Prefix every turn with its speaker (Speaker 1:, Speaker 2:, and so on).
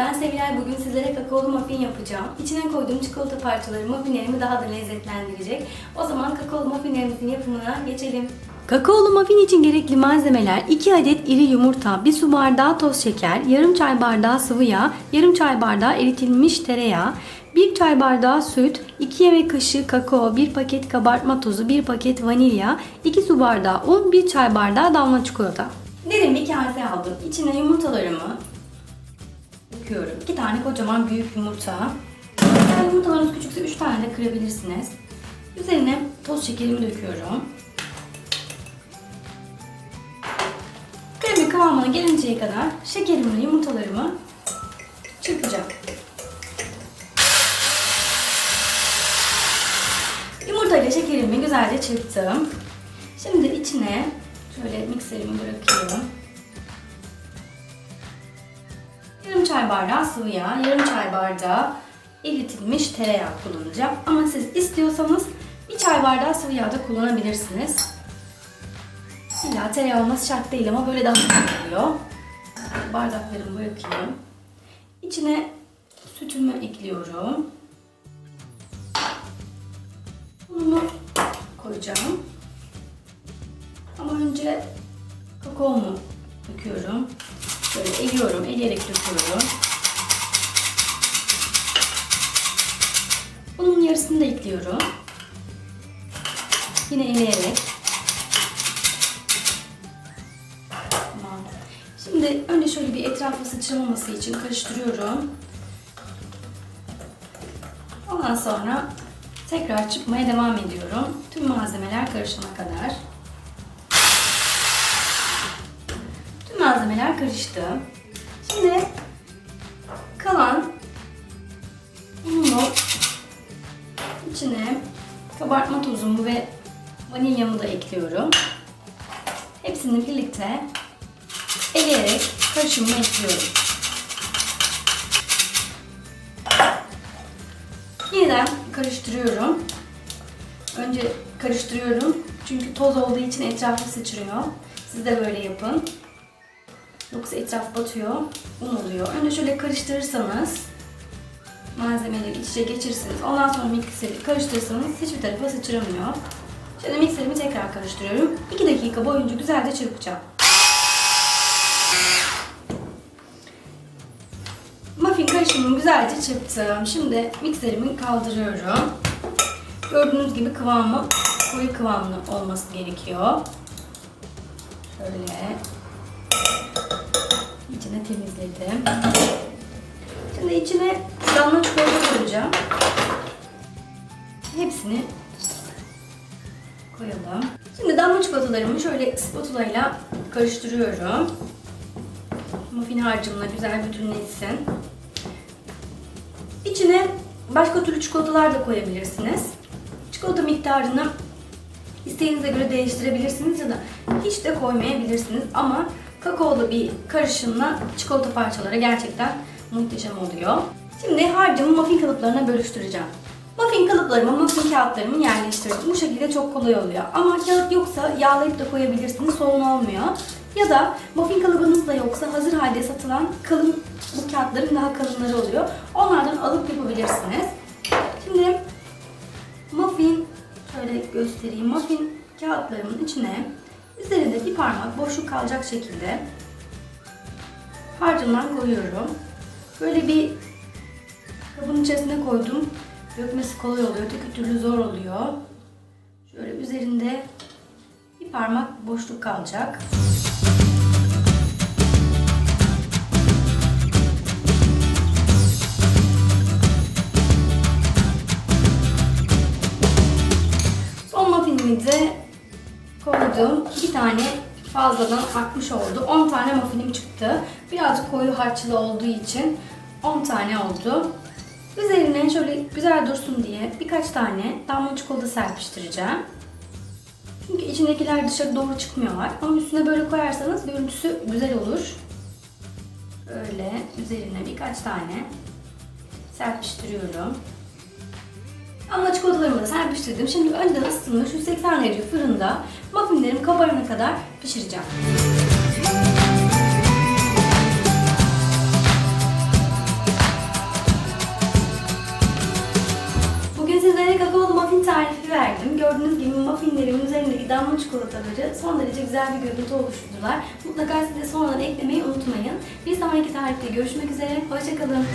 Speaker 1: ben Sevilay. Bugün sizlere kakaolu muffin yapacağım. İçine koyduğum çikolata parçaları muffinlerimi daha da lezzetlendirecek. O zaman kakaolu muffinlerimizin yapımına geçelim. Kakaolu muffin için gerekli malzemeler 2 adet iri yumurta, 1 su bardağı toz şeker, yarım çay bardağı sıvı yağ, yarım çay bardağı eritilmiş tereyağı, 1 çay bardağı süt, 2 yemek kaşığı kakao, 1 paket kabartma tozu, 1 paket vanilya, 2 su bardağı un, 1 çay bardağı damla çikolata. Derin bir kase aldım. İçine yumurtalarımı döküyorum. 2 tane kocaman büyük yumurta. Eğer yumurtalarınız küçükse 3 tane de kırabilirsiniz. Üzerine toz şekerimi döküyorum. Kremi kıvamına gelinceye kadar şekerimle yumurtalarımı çırpacağım. Yumurta ile şekerimi güzelce çırptım. Şimdi içine şöyle mikserimi bırakıyorum. Yarım çay bardağı sıvı yağ, yarım çay bardağı eritilmiş tereyağı kullanacağım. Ama siz istiyorsanız bir çay bardağı sıvı yağ da kullanabilirsiniz. İlla tereyağı olması şart değil ama böyle daha güzel oluyor. Bardaklarımı bırakıyorum. İçine sütümü ekliyorum. Bunu koyacağım. Ama önce kakaomu döküyorum. Böyle eliyorum, eleyerek döküyorum. Bunun yarısını da ekliyorum. Yine eleyerek. Şimdi önce şöyle bir etrafa sıçramaması için karıştırıyorum. Ondan sonra tekrar çıkmaya devam ediyorum. Tüm malzemeler karışana kadar. Malzemeler karıştı. Şimdi kalan ununu içine kabartma tozumu ve vanilyamı da ekliyorum. Hepsini birlikte eleyerek karışımına ekliyorum. Yeniden karıştırıyorum. Önce karıştırıyorum. Çünkü toz olduğu için etrafı sıçrıyor. Siz de böyle yapın. Yoksa etraf batıyor, un oluyor. Önce şöyle karıştırırsanız, malzemeleri iç içe geçirirsiniz. Ondan sonra mikseri karıştırırsanız hiçbir tarafa sıçramıyor. Şimdi mikserimi tekrar karıştırıyorum. 2 dakika boyunca güzelce çırpacağım. Muffin karışımımı güzelce çırptım. Şimdi mikserimi kaldırıyorum. Gördüğünüz gibi kıvamı koyu kıvamlı olması gerekiyor. Şöyle içine temizledim. Şimdi içine damla çikolata koyacağım. Hepsini koyalım. Şimdi damla çikolatalarımı şöyle spatula ile karıştırıyorum. Muffin harcımla güzel bütünleşsin. İçine başka türlü çikolatalar da koyabilirsiniz. Çikolata miktarını isteğinize göre değiştirebilirsiniz ya da hiç de koymayabilirsiniz. Ama kakaolu bir karışımla çikolata parçaları gerçekten muhteşem oluyor. Şimdi harcımı muffin kalıplarına bölüştüreceğim. Muffin kalıplarımı, muffin kağıtlarımı yerleştirdim. Bu şekilde çok kolay oluyor. Ama kağıt yoksa yağlayıp da koyabilirsiniz. Sorun olmuyor. Ya da muffin kalıbınız da yoksa hazır halde satılan kalın bu kağıtların daha kalınları oluyor. Onlardan alıp yapabilirsiniz. Şimdi muffin şöyle göstereyim. Muffin kağıtlarımın içine üzerinde bir parmak boşluk kalacak şekilde harcından koyuyorum. Böyle bir kabın içerisine koydum. Dökmesi kolay oluyor. Öteki türlü zor oluyor. Şöyle üzerinde bir parmak boşluk kalacak. Koydum. İki tane fazladan akmış oldu. 10 tane muffinim çıktı. Birazcık koyu harçlı olduğu için 10 tane oldu. Üzerine şöyle güzel dursun diye birkaç tane damla çikolata serpiştireceğim. Çünkü içindekiler dışarı doğru çıkmıyorlar. Ama üstüne böyle koyarsanız görüntüsü güzel olur. Böyle üzerine birkaç tane serpiştiriyorum. Damla çikolatalarımı da serpiştirdim. Şimdi önden ısıtılmış 180 derece fırında Muffinlerim kabarana kadar pişireceğim. Bugün sizlere kakaolu muffin tarifi verdim. Gördüğünüz gibi muffinlerimin üzerindeki damla çikolataları son derece güzel bir görüntü oluşturdular. Mutlaka siz sonradan eklemeyi unutmayın. Bir sonraki tarifte görüşmek üzere. Hoşçakalın.